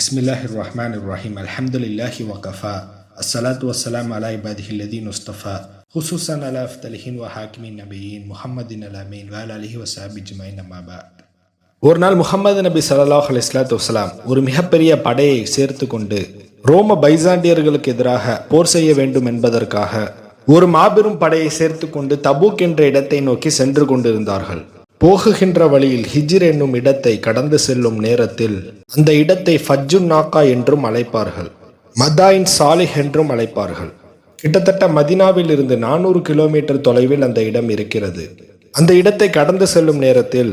பிஸ்மில்லாஹி ரஹ்மான் இர்ரஹீம் அல்ஹம்துலில்லாஹி வகஃபா அஸ்ஸலாத்து வஸ்ஸலாம் அலா இபாதிஹி லதீன் உஸ்தஃபா ஹுசூசன் அலா அஃப்தலிஹின் வ ஹாக்கிமின் நபியின் முஹம்மதின் அலாமீன் வேல் அலிஹி வசாபி ஜுமைன் அம்மாபா ஒரு நாள் முகமது நபி சல்லாஹ் அலிஸ்லாத்து வலாம் ஒரு மிகப்பெரிய படையை சேர்த்து கொண்டு ரோம பைசாண்டியர்களுக்கு எதிராக போர் செய்ய வேண்டும் என்பதற்காக ஒரு மாபெரும் படையை சேர்த்து கொண்டு தபூக் என்ற இடத்தை நோக்கி சென்று கொண்டிருந்தார்கள். போகுகின்ற வழியில் ஹிஜிர் என்னும் இடத்தை கடந்து செல்லும் நேரத்தில் அந்த இடத்தை ஃபஜ்ஜுன் நாக்கா என்றும் அழைப்பார்கள். மதாயின் சாலிஹ் என்றும் அழைப்பார்கள். கிட்டத்தட்ட மதினாவில் இருந்து நானூறு கிலோமீட்டர் தொலைவில் அந்த இடம் இருக்கிறது. அந்த இடத்தை கடந்து செல்லும் நேரத்தில்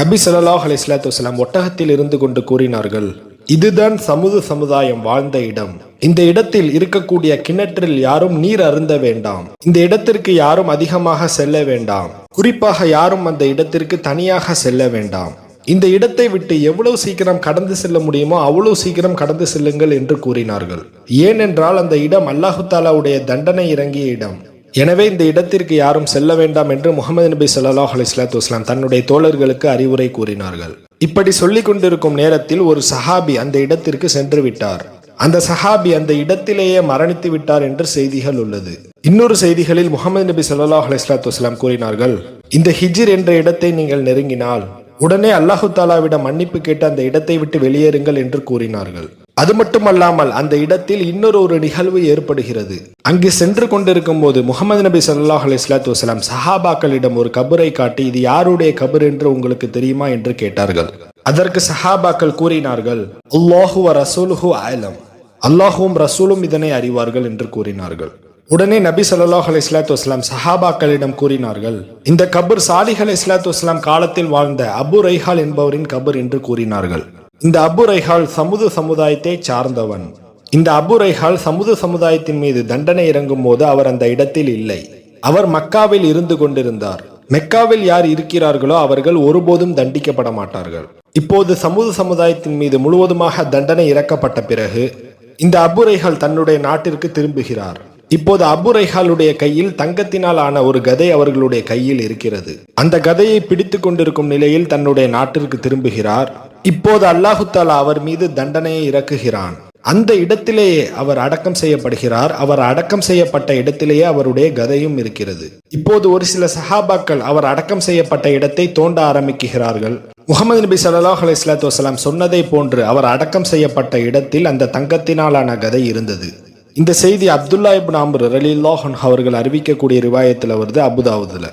நபி ஸல்லல்லாஹு அலைஹி ஒட்டகத்தில் இருந்து கொண்டு கூறினார்கள் இதுதான் சமுது சமுதாயம் வாழ்ந்த இடம். இந்த இடத்தில் இருக்கக்கூடிய கிணற்றில் யாரும் நீர் அருந்த வேண்டாம். இந்த இடத்திற்கு யாரும் அதிகமாக செல்ல வேண்டாம். குறிப்பாக யாரும் அந்த இடத்திற்கு தனியாக செல்ல வேண்டாம். இந்த இடத்தை விட்டு எவ்வளவு சீக்கிரம் கடந்து செல்ல முடியுமோ அவ்வளவு சீக்கிரம் கடந்து செல்லுங்கள் என்று கூறினார்கள். ஏனென்றால் அந்த இடம் அல்லாஹு தாலாவுடைய தண்டனை இறங்கிய இடம். எனவே இந்த இடத்திற்கு யாரும் செல்ல வேண்டாம் என்று முகமது நபி சல்லாஹ் அலிஸ்லாத்து வஸ்லாம் தன்னுடைய தோழர்களுக்கு அறிவுரை கூறினார்கள். இப்படி சொல்லிக் கொண்டிருக்கும் நேரத்தில் ஒரு சஹாபி அந்த இடத்திற்கு சென்று விட்டார். அந்த சஹாபி அந்த இடத்திலேயே மரணித்து விட்டார் என்று செய்திகள் உள்ளது. இன்னொரு செய்திகளில் முகமது நபி சல்லாஹ் அலிஸ்லாத்து வஸ்லாம் கூறினார்கள் இந்த ஹிஜிர் என்ற இடத்தை நீங்கள் நெருங்கினால் உடனே அல்லாஹு தாலாவிடம் மன்னிப்பு கேட்டு அந்த இடத்தை விட்டு வெளியேறுங்கள் என்று கூறினார்கள். அது மட்டுமல்லாமல் அந்த இடத்தில் இன்னொரு ஒரு நிகழ்வு ஏற்படுகிறது. அங்கு சென்று கொண்டிருக்கும் போது முகமது நபி சல்லாஹ் அலிஸ்லாத்து வசலாம் சஹாபாக்களிடம் ஒரு கபரை காட்டி இது யாருடைய கபர் என்று உங்களுக்கு தெரியுமா? என்று கேட்டார்கள். அதற்கு சஹாபாக்கள் கூறினார்கள் அல்லாஹு ரசூலுஹு ஆலம் அல்லாஹும் ரசூலும் இதனை அறிவார்கள் என்று கூறினார்கள். உடனே நபி ஸல்லல்லாஹு அலி இஸ்லாத்து வஸ்லாம் சஹாபாக்களிடம் கூறினார்கள் இந்த கபர் சாலிஹ் அலி இஸ்லாத்து வஸ்லாம் காலத்தில் வாழ்ந்த அபு ரைஹால் என்பவரின் கபர் என்று கூறினார்கள். இந்த அபு ரைஹால் சமுது சமுதாயத்தை சார்ந்தவன். இந்த அபு ரைஹால் சமுது சமுதாயத்தின் மீது தண்டனை இறங்கும் போது அவர் அந்த இடத்தில் இல்லை. அவர் மக்காவில் இருந்து கொண்டிருந்தார். மெக்காவில் யார் இருக்கிறார்களோ அவர்கள் ஒருபோதும் தண்டிக்கப்பட மாட்டார்கள். இப்போது சமூக சமுதாயத்தின் மீது முழுவதுமாக தண்டனை இறக்கப்பட்ட பிறகு இந்த அபுரைகள் தன்னுடைய நாட்டிற்கு திரும்புகிறார். இப்போது அபுரைஹாலுடைய கையில் தங்கத்தினால் ஆன ஒரு கதை அவர்களுடைய கையில் இருக்கிறது. அந்த கதையை பிடித்து கொண்டிருக்கும் நிலையில் தன்னுடைய நாட்டிற்கு திரும்புகிறார். இப்போது அல்லாஹு தாலா அவர் மீது தண்டனையை இறக்குகிறான். அந்த இடத்திலேயே அவர் அடக்கம் செய்யப்படுகிறார். அவர் அடக்கம் செய்யப்பட்ட இடத்திலேயே அவருடைய கதையும் இருக்கிறது. இப்போது ஒரு சில சஹாபாக்கள் அவர் அடக்கம் செய்யப்பட்ட இடத்தை தோண்ட ஆரம்பிக்கிறார்கள். முகமது நபி சல்லாஹ் அலைஹி ஸலாத்து வசலாம் சொன்னதை போன்று அவர் அடக்கம் செய்யப்பட்ட இடத்தில் அந்த தங்கத்தினாலான கதை இருந்தது. இந்த செய்தி அப்துல்லா இப்னு அம்ர் ரலில்லாஹ் அவர்கள் அறிவிக்கக்கூடிய ரிவாயத்தில் வருது அபுதாவுதுல.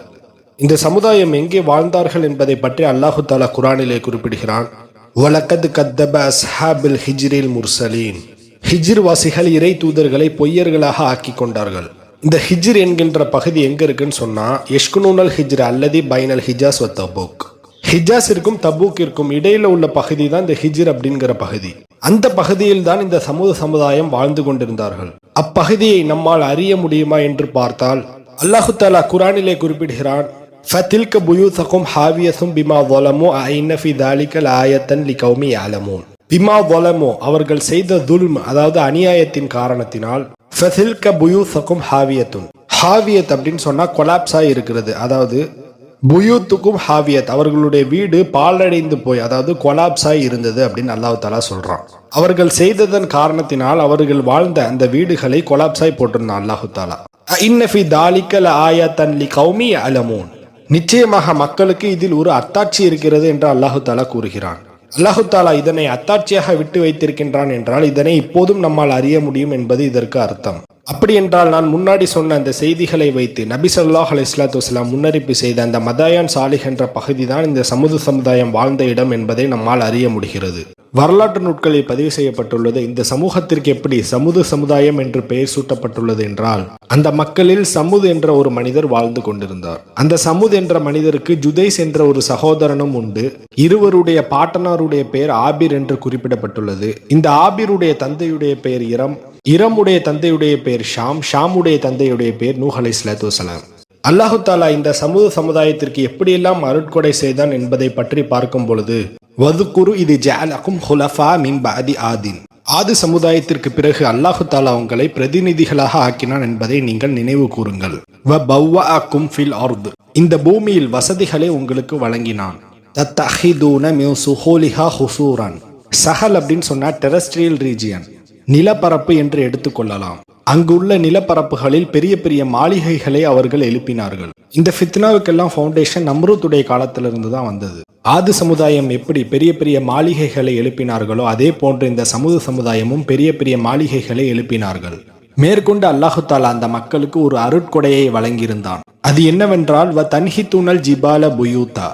இந்த சமுதாயம் எங்கே வாழ்ந்தார்கள் என்பதை பற்றி அல்லாஹு தாலா குரானிலே குறிப்பிடுகிறான். வலக்கது கத்தப அஸ்ஹாபில் ஹிஜ்ரில் முர்சலீன் ஹிஜ்ர் வாசிகள் இறை தூதர்களை பொய்யர்களாக ஆக்கி கொண்டார்கள் இந்த ஹிஜ்ர் என்கின்ற பகுதி எங்க இருக்குன்னு சொன்னா எஷ்குனூனல் ஹிஜ்ர் அல்லது பைனல் ஹிஜாஸ் வ தபூக். ஹிஜாஸிற்கும் தபூக்கிற்கும் இடையில உள்ள பகுதி தான் இந்த ஹிஜ்ர் அப்படிங்கிற பகுதி. அந்த பகுதியில் தான் இந்த சமூக சமுதாயம் வாழ்ந்து கொண்டிருந்தார்கள். அப்பகுதியை நம்மால் அறிய முடியுமா என்று பார்த்தால் அல்லாஹு தாலா குரானிலே குறிப்பிடுகிறான் ஃபத்தில்க புயூசகும் ஹாவியசும் பிமா வொலமோ ஐநஃபி தாலிக்கல் ஆயத்தன் லி கௌமி ஆலமோன் பிமா வொலமோ அவர்கள் செய்த துல்ம் அதாவது அநியாயத்தின் காரணத்தினால் ஃபசில்க புயூசகும் ஹாவியத்துன் ஹாவியத் அப்படின்னு சொன்னா கொலாப்ஸாக இருக்கிறது. அதாவது புயூத்துக்கும் ஹாவியத் அவர்களுடைய வீடு பாலடைந்து போய் அதாவது கொலாப்ஸாய் இருந்தது அப்படின்னு அல்லாஹ் தாலா சொல்றான். அவர்கள் செய்ததன் காரணத்தினால் அவர்கள் வாழ்ந்த அந்த வீடுகளை கொலாப்ஸாய் போட்டிருந்தான் அல்லாஹு தாலா இன்னஃபி தாலிக்கல் ஆயத்தன் லி கௌமி அலமூன் நிச்சயமாக மக்களுக்கு இதில் ஒரு அத்தாட்சி இருக்கிறது என்று அல்லாஹு தாலா கூறுகிறான். அல்லாஹு தாலா இதனை அத்தாட்சியாக விட்டு வைத்திருக்கின்றான் என்றால் இதனை இப்போதும் நம்மால் அறிய முடியும் என்பது இதற்கு அர்த்தம். அப்படி என்றால் நான் முன்னாடி சொன்ன அந்த செய்திகளை வைத்து நபி சொல்லாஹ் அலிஸ்லாத்து வஸ்லாம் முன்னறிப்பு செய்த அந்த மதாயான் சாலிஹ் என்ற பகுதி தான் இந்த சமுது சமுதாயம் வாழ்ந்த இடம் என்பதை நம்மால் அறிய முடிகிறது. வரலாற்று நூட்களில் பதிவு செய்யப்பட்டுள்ளது. இந்த சமூகத்திற்கு எப்படி சமுது சமுதாயம் என்று பெயர் சூட்டப்பட்டுள்ளது என்றால் அந்த மக்களில் சமுது என்ற ஒரு மனிதர் வாழ்ந்து கொண்டிருந்தார். அந்த சமுது என்ற மனிதருக்கு ஜுதைஸ் என்ற ஒரு சகோதரனும் உண்டு. இருவருடைய பாட்டனாருடைய பெயர் ஆபிர் என்று குறிப்பிடப்பட்டுள்ளது. இந்த ஆபிருடைய தந்தையுடைய பெயர் இரம் இரமுடைய தந்தையுடைய பெயர் ஷாம் ஷாமுடைய தந்தையுடைய பெயர் நூஹ் அலை சலாத்து அல்லாஹு தாலா இந்த சமூக சமுதாயத்திற்கு எப்படியெல்லாம் அருட்கொடை செய்தான் என்பதை பற்றி பார்க்கும் பொழுது வதுக்குரு இது ஜாலகும் ஹுலஃபா மின் பாதி ஆதின். ஆது சமுதாயத்திற்கு பிறகு அல்லாஹு தாலா உங்களை பிரதிநிதிகளாக ஆக்கினான் என்பதை நீங்கள் நினைவு கூறுங்கள். வ பவ்வஅக்கும் ஃபில் அர்து. இந்த பூமியில் வசதிகளை உங்களுக்கு வழங்கினான். தத்தஹிதூன மியூ சுஹோலிஹா ஹுசூரான். சஹல் அப்படின்னு சொன்னா டெரஸ்ட்ரியல் ரீஜியன் நிலப்பரப்பு என்று எடுத்துக்கொள்ளலாம். அங்குள்ள நிலப்பரப்புகளில் பெரிய பெரிய மாளிகைகளை அவர்கள் எழுப்பினார்கள். இந்த ஃபித்னாவுக்கெல்லாம் ஃபவுண்டேஷன் நம்ருத்துடைய காலத்திலிருந்து தான் வந்தது. ஆது சமுதாயம் எப்படி பெரிய பெரிய மாளிகைகளை எழுப்பினார்களோ அதே போன்று இந்த சமூக சமுதாயமும் பெரிய பெரிய மாளிகைகளை எழுப்பினார்கள். மேற்கொண்டு அல்லாஹுத்தாலா அந்த மக்களுக்கு ஒரு அருட்கொடையை வழங்கியிருந்தான். அது என்னவென்றால் வ தன்ஹி தூணல் ஜிபால புயூத்தா.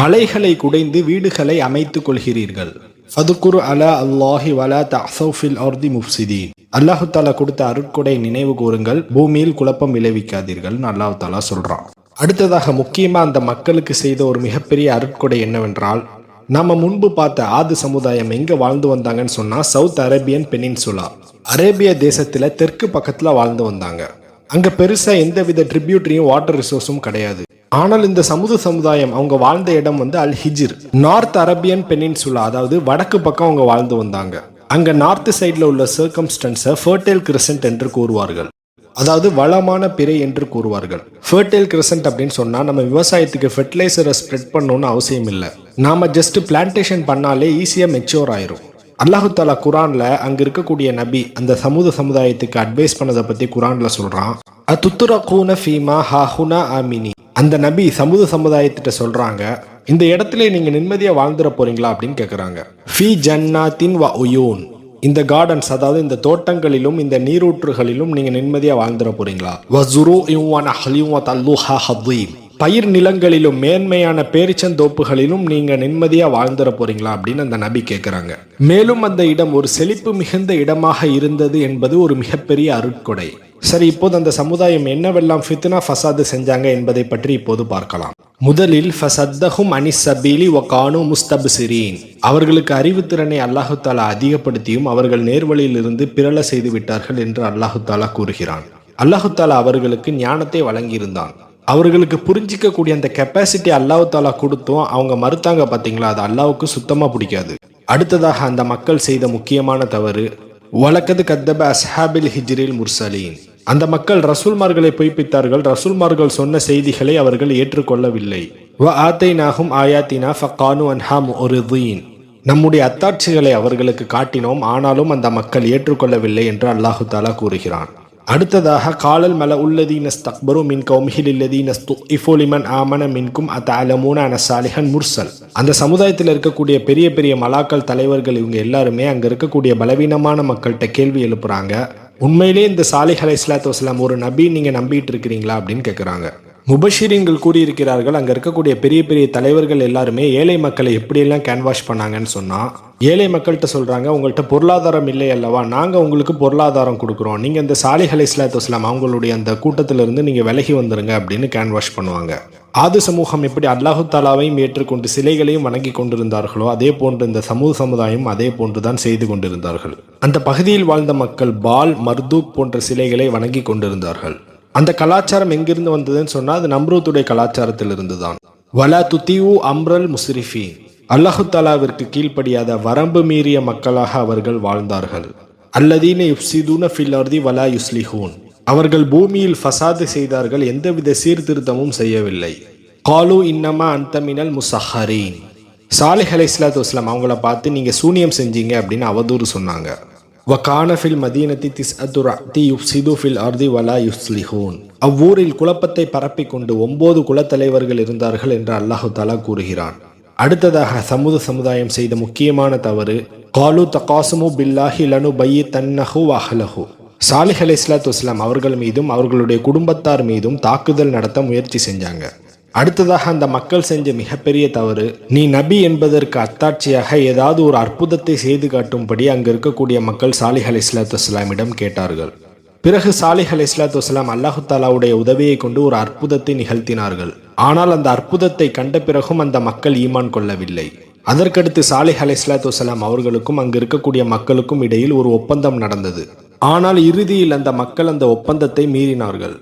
மலைகளை குடைந்து வீடுகளை அமைத்துக் கொள்கிறீர்கள். ஃபதுக்குரு அலா அல்லாஹி வலா தஃபில் அர்தி முஃப்சிதீன் அல்லாஹு தாலா கொடுத்த அருட்கொடை நினைவு கூறுங்கள் பூமியில் குழப்பம் விளைவிக்காதீர்கள்னு அல்லாஹு தாலா சொல்கிறான் அடுத்ததாக முக்கியமாக அந்த மக்களுக்கு செய்த ஒரு மிகப்பெரிய அருட்கொடை என்னவென்றால் நாம முன்பு பார்த்த ஆது சமுதாயம் எங்க வாழ்ந்து வந்தாங்கன்னு சொன்னா சவுத் அரேபியன் பெனின்சுலா. அரேபிய தேசத்துல தெற்கு பக்கத்துல வாழ்ந்து வந்தாங்க. அங்க பெருசா எந்தவித ட்ரிபியூட்டரியும் வாட்டர் ரிசோர்ஸும் கிடையாது. ஆனால் இந்த சமுது சமுதாயம் அவங்க வாழ்ந்த இடம் வந்து Al Hijr north Arabian peninsula அதாவது வடக்கு பக்கம் அவங்க வாழ்ந்து வந்தாங்க. அங்க நார்த் சைடில் உள்ள சர்க்கம்ஸ்டன்ஸை ஃபர்டைல் கிரசன்ட் என்று கூறுவார்கள். அதாவது வளமான பிறை என்று கூறுவார்கள். ஃபர்டைல் கிரசன்ட் அப்படின்னு சொன்னா நம்ம விவசாயத்துக்கு ஃபெர்டிலைசரை ஸ்ப்ரெட் பண்ணணும்னு அவசியம் இல்லை. நாம ஜஸ்ட் பிளான்டேஷன் பண்ணாலே ஈஸியா மெச்சூர் ஆயிரும். அல்லாஹு தாலா குரான்ல அங்க இருக்கக்கூடிய நபி அந்த சமூக சமுதாயத்துக்கு அட்வைஸ் பண்ணதை பத்தி குரான்ல சொல்றான். அத்துத்துரகூன ஃபீமா ஹாஹுனா ஆமினி. அந்த நபி சமூக சமுதாயத்திட்ட சொல்றாங்க இந்த இடத்துல நீங்க நிம்மதியா வாழ்ந்துட போறீங்களா அப்படின்னு கேக்குறாங்க. ஃபி ஜன்னாத்தின் வ உயூன். இந்த கார்டன்ஸ் அதாவது இந்த தோட்டங்களிலும் இந்த நீரூற்றுகளிலும் நீங்க நிம்மதியா வாழ்ந்துட போறீங்களா? வசுரு இவன் அஹ்லியும் தல்லுஹா ஹதீம். பயிர் நிலங்களிலும் மேன்மையான பேரிச்சந்தோப்புகளிலும் நீங்க நிம்மதியா வாழ்ந்துட போறீங்களா அப்படின்னு அந்த நபி கேட்கிறாங்க மேலும் அந்த இடம் ஒரு செழிப்பு மிகுந்த இடமாக இருந்தது என்பது ஒரு மிகப்பெரிய அருட்கொடை. சரி இப்போது அந்த சமுதாயம் என்னவெல்லாம் ஃபித்னா ஃபசாது செஞ்சாங்க என்பதை பற்றி இப்போது பார்க்கலாம். முதலில் ஃபசத்தஹும் அனிசபீலி ஒ கானு முஸ்தபிசிரீன். அவர்களுக்கு அறிவுத்திறனை அல்லாஹு தாலா அதிகப்படுத்தியும் அவர்கள் நேர்வழியில் இருந்து பிறல செய்து விட்டார்கள் என்று அல்லாஹு தாலா கூறுகிறான். அல்லாஹு தாலா அவர்களுக்கு ஞானத்தை வழங்கியிருந்தான். அவர்களுக்கு புரிஞ்சிக்கக்கூடிய அந்த கெப்பாசிட்டி அல்லாஹு தாலா கொடுத்தும். அவங்க மறுத்தாங்க பார்த்தீங்களா அது அல்லாவுக்கு சுத்தமாக பிடிக்காது. அடுத்ததாக அந்த மக்கள் செய்த முக்கியமான தவறு வழக்கது கத்தப அஸ்ஹாபில் ஹிஜ்ரில் முர்சலீன். அந்த மக்கள் ரசூல்மார்களை பொய்ப்பித்தார்கள். ரசூல்மார்கள் சொன்ன செய்திகளை அவர்கள் ஏற்றுக்கொள்ளவில்லை. வ ஆத்தை நாகும் ஆயாத்தினா ஃபக்கானு ஒரு முரிதீன் நம்முடைய அத்தாட்சிகளை அவர்களுக்கு காட்டினோம். ஆனாலும் அந்த மக்கள் ஏற்றுக்கொள்ளவில்லை என்று அல்லாஹு தாலா கூறுகிறான். அடுத்ததாக காலல் மல உள்ளதீன ஸ்தக்பரு மின் கௌமிஹில் இல்லதீன இஃபோலிமன் ஆமன மின்கும் அத்தலமூன அன சாலிஹன் முர்சல். அந்த சமுதாயத்தில் இருக்கக்கூடிய பெரிய பெரிய மலாக்கள் தலைவர்கள் இவங்க எல்லாருமே அங்கே இருக்கக்கூடிய பலவீனமான மக்கள்கிட்ட கேள்வி எழுப்புறாங்க. உண்மையிலே இந்த சாலிஹ் அலை இஸ்லாத்து வஸ்லாம் ஒரு நபி நீங்கள் நம்பிட்டு இருக்கிறீங்களா அப்படின்னு கேட்குறாங்க முபஷிரிங்கள் கூறியிருக்கிறார்கள் அங்கே இருக்கக்கூடிய பெரிய பெரிய தலைவர்கள் எல்லாருமே ஏழை மக்களை எப்படியெல்லாம் கேன்வாஷ் பண்ணாங்கன்னு சொன்னால் ஏழை மக்கள்கிட்ட சொல்கிறாங்க உங்கள்கிட்ட பொருளாதாரம் இல்லை அல்லவா? நாங்கள் உங்களுக்கு பொருளாதாரம் கொடுக்குறோம். நீங்கள் இந்த சாலிஹலை இஸ்லாத்து இஸ்லாம் அவங்களுடைய அந்த கூட்டத்திலிருந்து நீங்கள் விலகி வந்துருங்க அப்படின்னு கேன்வாஷ் பண்ணுவாங்க. ஆது சமூகம் எப்படி அல்லாஹு தாலாவையும் ஏற்றுக்கொண்டு சிலைகளையும் வணங்கி கொண்டிருந்தார்களோ அதே போன்று இந்த சமூக சமுதாயம் அதே போன்று தான் செய்து கொண்டிருந்தார்கள். அந்த பகுதியில் வாழ்ந்த மக்கள் பால் மர்தூக் போன்ற சிலைகளை வணங்கி கொண்டிருந்தார்கள். அந்த கலாச்சாரம் எங்கிருந்து வந்ததுன்னு சொன்னால் அது நம்ரூத்துடைய கலாச்சாரத்திலிருந்து தான் வலா துத்தியூ அம்ரல் முஸ்ரிஃபி அல்லாஹு தாலாவிற்கு கீழ்ப்படியாத வரம்பு மீறிய மக்களாக அவர்கள் வாழ்ந்தார்கள். அல்லதீன யுப்சிதூன ஃபில் அர்தி வலா யுஸ்லிஹூன். அவர்கள் பூமியில் ஃபசாது செய்தார்கள் எந்தவித சீர்திருத்தமும் செய்யவில்லை. காலு இன்னமா அந்தமினல் முசஹரீன் சாலிஹ் அலை இஸ்லாத்து வஸ்லாம் அவங்கள பார்த்து நீங்கள் சூனியம் செஞ்சீங்க அப்படின்னு அவதூறு சொன்னாங்க. வகான ஃபில் மதீனத்தி திஸ் அத்துரத்தி யுப்சிது ஃபில் அர்தி வலா யுஸ்லிஹூன் அவ்வூரில் குழப்பத்தை பரப்பிக் கொண்டு ஒன்பது குலத்தலைவர்கள் இருந்தார்கள் என்று அல்லாஹு தாலா கூறுகிறான். அடுத்ததாக சமூக சமுதாயம் செய்த முக்கியமான தவறு காலு தகாசுமு பில்லாஹி லனு பையி தன்னஹு வஹலஹு. சாலிஹ் அலி இஸ்லாத்து அவர்கள் மீதும் அவர்களுடைய குடும்பத்தார் மீதும் தாக்குதல் நடத்த முயற்சி செஞ்சாங்க. அடுத்ததாக அந்த மக்கள் செஞ்ச மிகப்பெரிய தவறு நீ நபி என்பதற்கு அத்தாட்சியாக ஏதாவது ஒரு அற்புதத்தை செய்து காட்டும்படி அங்கு இருக்கக்கூடிய மக்கள் சாலிஹ் அலி இஸ்லாத்து கேட்டார்கள். பிறகு சாலிஹ் அலி இஸ்லாத்து வஸ்லாம் அல்லாஹு தாலாவுடைய உதவியை கொண்டு ஒரு அற்புதத்தை நிகழ்த்தினார்கள். ஆனால் அந்த அற்புதத்தை கண்ட பிறகும் அந்த மக்கள் ஈமான் கொள்ளவில்லை. அதற்கடுத்து சாலிஹ் அலி இஸ்லாத்து வஸ்லாம் அவர்களுக்கும் அங்கு இருக்கக்கூடிய மக்களுக்கும் இடையில் ஒரு ஒப்பந்தம் நடந்தது. ஆனால் இறுதியில் அந்த மக்கள் அந்த ஒப்பந்தத்தை மீறினார்கள்.